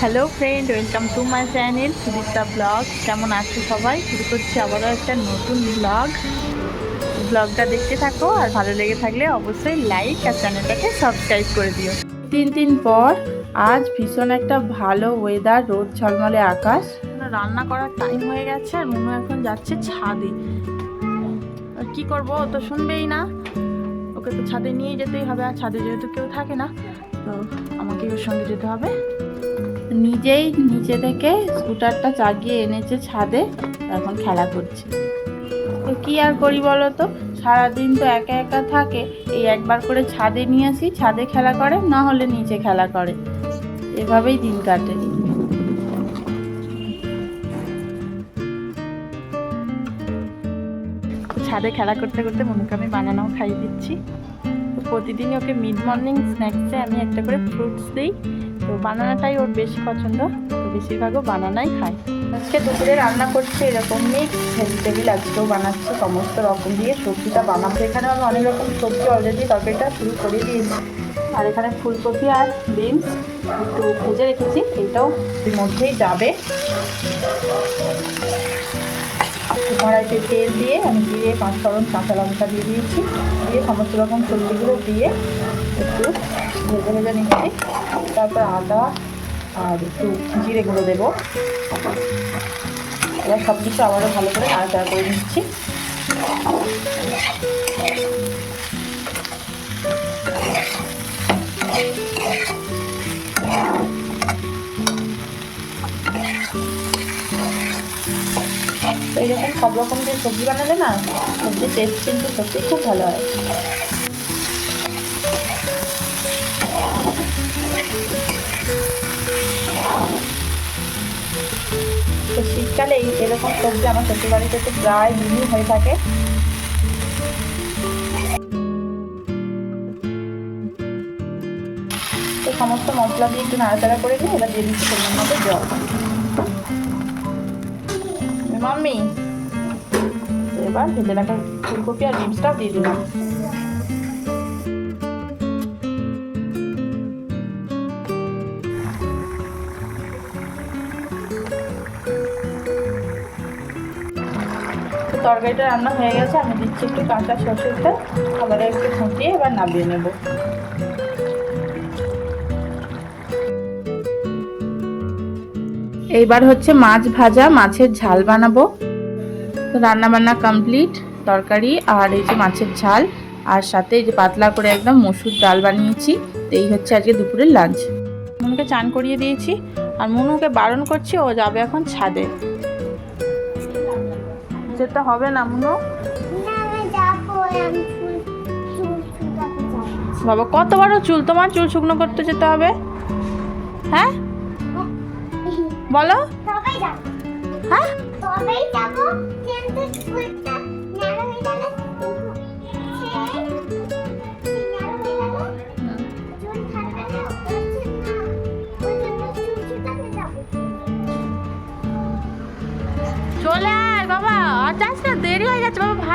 Hello friend welcome to my channel Sudipta blog কেমন আছো সবাই? শুরু করছি আবারও একটা নতুন ব্লগ ব্লগটা দেখতে থাকো আর ভালো লেগে থাকলে অবশ্যই লাইক আর চ্যানেলটাকে সাবস্ক্রাইব করে দিও। তিন দিন পর আজ ভীষণ একটা ভালো ওয়েদার রোদ, ঝলমলে আকাশ। রান্না করার টাইম হয়ে গেছে আর মনে এখন যাচ্ছে ছাদে। আর কি করব, ও তো শুনবেই না। ওকে তো ছাদে নিয়ে যেতেই হবে, আর ছাদে যেহেতু কেউ থাকে না, তো আমাকে ওর সঙ্গে যেতে হবে। নিজেই নিচে থেকে স্কুটারটা চাগিয়ে এনেছে ছাদে, এখন খেলা করছে। তো কি আর করি বলো তো? সারাদিন তো একা একা থাকে, এই একবার করে ছাদে নিয়ে আসি, ছাদে খেলা করে, না হলে নিচে খেলা করে। এভাবেই দিন কাটে। ছাদে খেলা করতে করতে মনুকে আমি বানানাও খাইয়ে দিচ্ছি। প্রতিদিনই ওকে মিড মর্নিং স্ন্যাক্সে আমি একটা করে ফ্রুটস দিই। তো বানানাটাই ওর বেশি পছন্দ বেশিরভাগও বানানাই খায়। আজকে দুপুরে রান্না করছে এরকম মিক্স ভেজিটেবিল আজকেও বানাচ্ছে, সমস্ত রকম দিয়ে সবজিটা বানাবো। এখানে আমি অনেক রকম সবজি অলরেডি তরকারিটা শুরু করে দিয়েছি। আর এখানে ফুলকপি আর বিনস একটু ভেজে রেখেছি, এটাও এর মধ্যেই যাবে। কড়াইতে তেল দিয়ে আমি দিয়ে পাঁচ ফোড়ন কাঁচা লঙ্কা দিয়ে দিয়েছি। দিয়ে সমস্ত রকম সবজিগুলো দিয়ে একটু ভেজে ভেজে নিচ্ছি। তারপর আদা আর একটু জিরে গুঁড়ো দেবো। এবার সব কিছু আবারও ভালো করে নাড়াচাড়া করে দিচ্ছি তো এরকম সব রকম দিয়ে সবজি বানালে না, সবজির টেস্ট কিন্তু সত্যি খুব ভালো হয়। শীতকালে এরকম সবজি আমার শ্বশুর বাড়িতে তো প্রায় দিনই হয়ে থাকে। তো সমস্ত মশলা দিয়ে একটু নাড়াচাড়া করে নিয়ে এবার দিয়ে দিচ্ছি পরিমাণ মতো জল। মাম্মি, এবার ভেজে রাখা ফুলকপি আর ডিমসটাও দিয়ে দিলাম। তরকারিটা রান্না হয়ে গেছে, আমি দিচ্ছি একটু কাঁচা সরষের আবার একটু ফুটিয়ে এবার নামিয়ে নেব। এইবার হচ্ছে মাছ ভাজা, মাছের ঝাল বানাবো। রান্না বান্না কমপ্লিট তরকারি আর এই যে মাছের ঝাল, আর সাথে এই যে পাতলা করে একদম মসুর ডাল বানিয়েছি এই হচ্ছে আজকে দুপুরের লাঞ্চ মনুকে চান করিয়ে দিয়েছি, আর মনুকে বারণ করছি, ও যাবে এখন ছাদে। যেতে হবে না মনো? বাবা কত বড় চুল তোমার চুল শুকনো করতে যেতে হবে? হ্যাঁ? বলো। হ্যাঁ?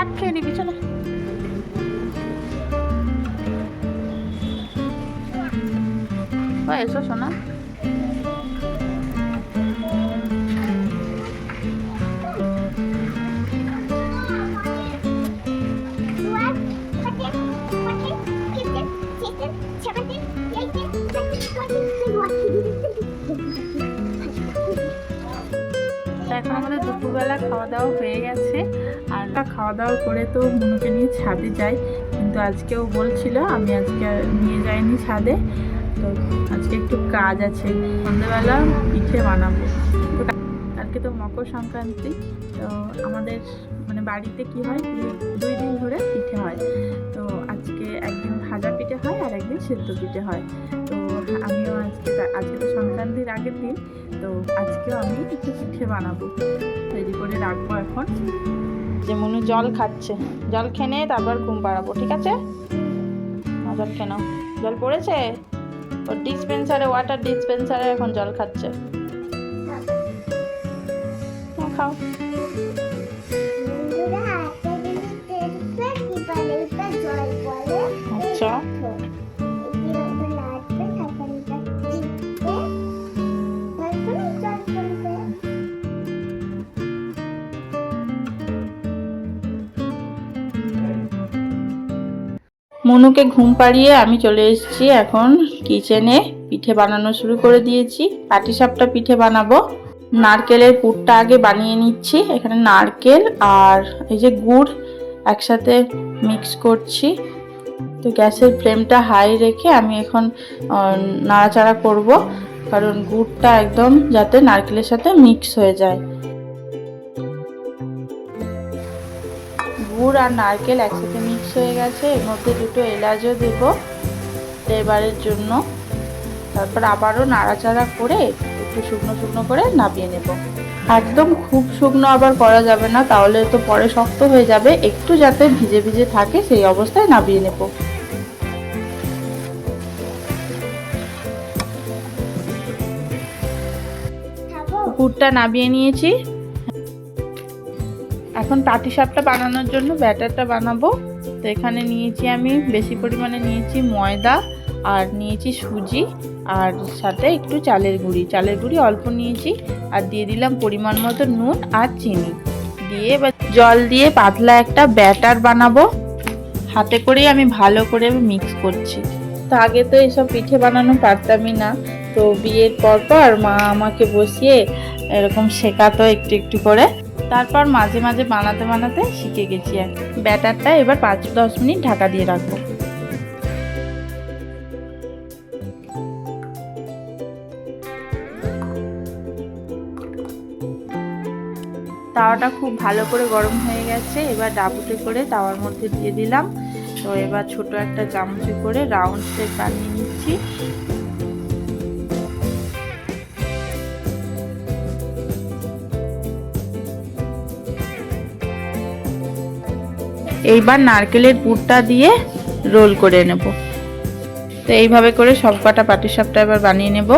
ভাত খেয়ে নিবি চলে এসো তো এখন আমাদের দুপুরবেলা খাওয়া দাওয়া হয়ে গেছে আর খাওয়া দাওয়া করে তো মনুকে নিয়ে ছাদে যাই। কিন্তু আজকেও বলছিল, আমি আজকে নিয়ে যাইনি ছাদে। তো আজকে একটু কাজ আছে। সন্ধ্যেবেলা পিঠে বানাবো। তো কালকে তো মকর সংক্রান্তি। তো আমাদের মানে বাড়িতে কি হয়? দুই- দিন ধরে পিঠে হয়। তো আজকে একদিন ভাজা পিঠে হয় আর একদিন সেদ্ধ পিঠে হয়। তো আমিও আজকে আজকে তো সংক্রান্তির আগের দিন। তো আজকেও আমি একটু পিঠে বানাবো। রেডি করে রাখব এখন। যে মনে জল খাচ্ছে। জল খেয়ে তারপর ঘুম পাড়াবো, ঠিক আছে? জল খেয়ে নাও। জল পড়েছে? ওর ডিসপেন্সারে ওয়াটার ডিসপেন্সারে এখন জল খাচ্ছে। খাও। মনুকে ঘুম পাড়িয়ে আমি চলে এসেছি এখন কিচেনে। পিঠে বানানো শুরু করে দিয়েছি। পাটিসাপটা পিঠে বানাবো। নারকেলের পুরটা আগে বানিয়ে নিচ্ছি। এখানে নারকেল আর এই যে গুড় একসাথে মিক্স করছি। তো গ্যাসের ফ্লেমটা হাই রেখে আমি এখন নাড়াচাড়া করব। কারণ গুড়টা একদম যাতে নারকেলের সাথে মিক্স হয়ে যায়। গুড় আর নারকেল একসাথে মিক্স হয়ে গেছে। এর মধ্যে দুটো এলাচও দেবো এবারের জন্য। তারপর আবারও নাড়াচাড়া করে একটু শুকনো শুকনো করে নামিয়ে নেব। একদম খুব শুকনো আবার করা যাবে না, তাহলে তো পরে শক্ত হয়ে যাবে। একটু যাতে ভিজে ভিজে থাকে, সেই অবস্থায় নামিয়ে নেব। পুরটা নামিয়ে নিয়েছি। এখন পাটিসাপটা বানানোর জন্য ব্যাটারটা বানাবো। তো এখানে নিয়েছি আমি বেশি পরিমাণে নিয়েছি ময়দা আর নিয়েছি সুজি আর সাথে একটু চালের গুঁড়ি। চালের গুঁড়ি অল্প নিয়েছি আর দিয়ে দিলাম পরিমাণ মতো নুন আর চিনি। দিয়ে এবার জল দিয়ে পাতলা একটা ব্যাটার বানাবো। হাতে করেই আমি ভালো করে মিক্স করছি। তো আগে তো এইসব পিঠে বানানো পারতামই না। তো বিয়ের পর পর মা আমাকে বসিয়ে এরকম শেখাতো একটু একটু করে। তারপর মাঝে মাঝে বানাতে বানাতে শিখে গেছি আর ব্যাটারটা এবার পাঁচ দশ মিনিট ঢাকা দিয়ে রাখব। তাওয়াটা খুব ভালো করে গরম হয়ে গেছে, এবার ডাবুতে করে তাওয়ার মধ্যে দিয়ে দিলাম। তো এবার ছোট একটা চামচে করে রাউন্ড শেপ বানিয়ে নিচ্ছি। এইবার নারকেলের পুরটা দিয়ে রোল করে নেব। তো এইভাবে করে সব কটা পাটিসাপটা এবার বানিয়ে নেব।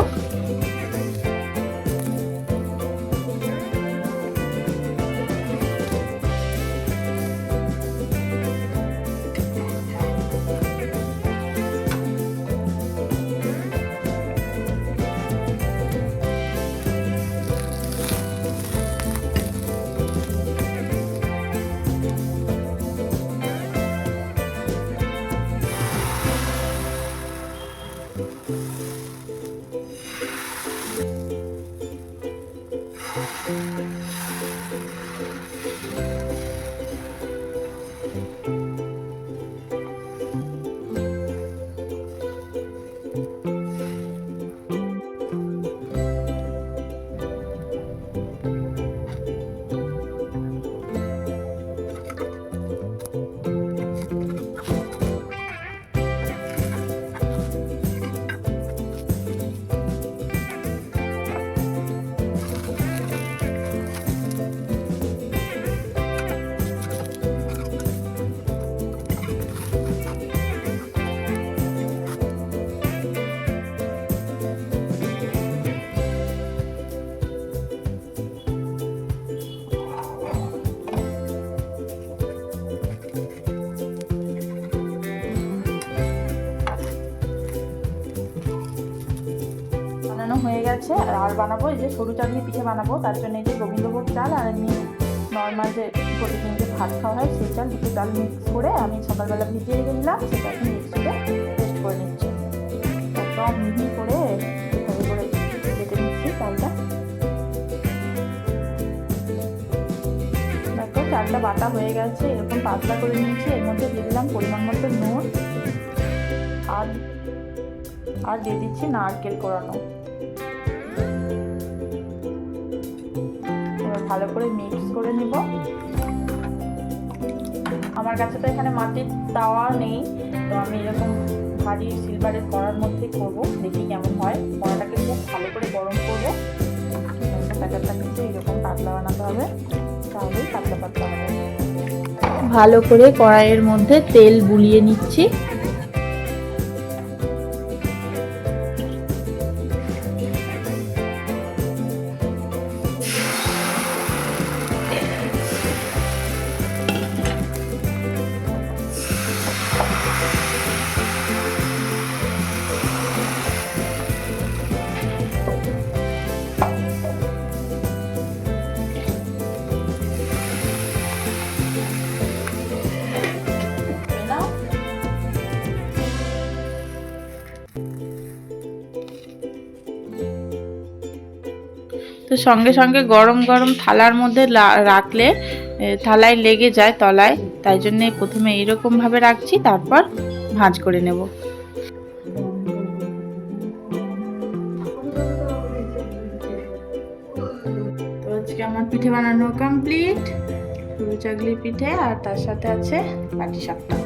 হয়ে আর বানাবো এই যে সরু চাল পিঠে বানাবো, তার জন্য এই যে গোবিন্দভোগ চাল আর এমনি নর্মাল যে প্রতিদিন যে ভাত খাওয়া হয়, সেই চাল দুটো চাল মিক্স করে আমি সকালবেলা ভিজিয়ে রেখে দিলাম সেটা এখন মিক্সিতে পেস্ট করে নিচ্ছি। একদম মিহি করে করে কেটে চালটা। চালটা বাটা হয়ে গেছে, এরকম পাতলা করে নিয়েছি, এর মধ্যে দিয়ে দিলাম পরিমাণ মতো নুন। আর আর দিয়ে দিচ্ছি নারকেল কোরানো। ভালো করে মিক্স করে নিব। আমার কাছে তো এখানে মাটির তাওয়া নেই, তো আমি এরকম ভারী সিলভারের কড়ার মধ্যে করব, দেখি কেমন হয়। কড়াটাকে খুব ভালো করে গরম করব। কিন্তু এরকম পাতলা বানাতে হবে, তাহলেই পাতলা পাতলা হবে। ভালো করে কড়াইয়ের মধ্যে তেল বুলিয়ে নিচ্ছি। তো সঙ্গে সঙ্গে গরম গরম থালার মধ্যে রাখলে থালায় লেগে যায় তলায়। তাই জন্যে প্রথমে এইরকমভাবে রাখছি, তারপর ভাঁজ করে নেব। তো আমার পিঠে বানানো কমপ্লিট পুরো চাগলি পিঠে আর তার সাথে আছে পাটি সাপটা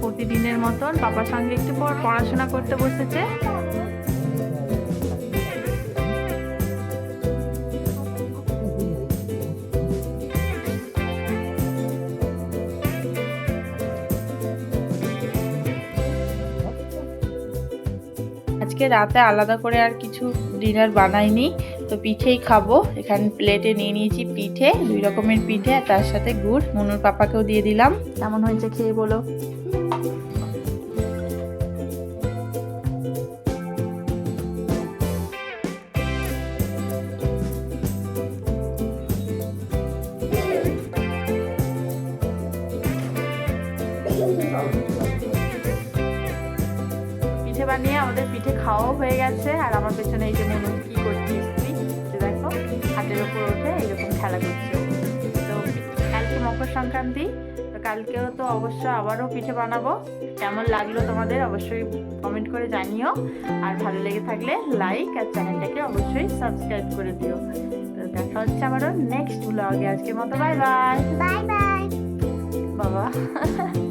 প্রতিদিনের মতন বাবার সঙ্গে একটু পর পড়াশোনা করতে বসেছে। আজকে রাতে আলাদা করে আর কিছু ডিনার বানাইনি, তো পিঠেই খাব। এখানে প্লেটে নিয়ে নিয়েছি পিঠে, দুই রকমের পিঠে তার সাথে গুড়। মনুর পাপাকেও দিয়ে দিলাম। কেমন হয়েছে খেয়ে বলো। হয়ে গেছে আর আমার পেছনে এই যে মনু কি করছিস তুই যে দেখো হাতের ওপর উঠে এরকম খেলা করছে। তো কালকে মকর সংক্রান্তি তো কালকেও তো অবশ্য আবারও পিঠে বানাবো। কেমন লাগল তোমাদের অবশ্যই কমেন্ট করে জানিও। আর ভালো লেগে থাকলে লাইক আর চ্যানেলটাকে অবশ্যই সাবস্ক্রাইব করে দিও। তো দেখা হচ্ছে আবারও নেক্সট ব্লগে আজকের মতো বাই বাই বাই বাই বাবা।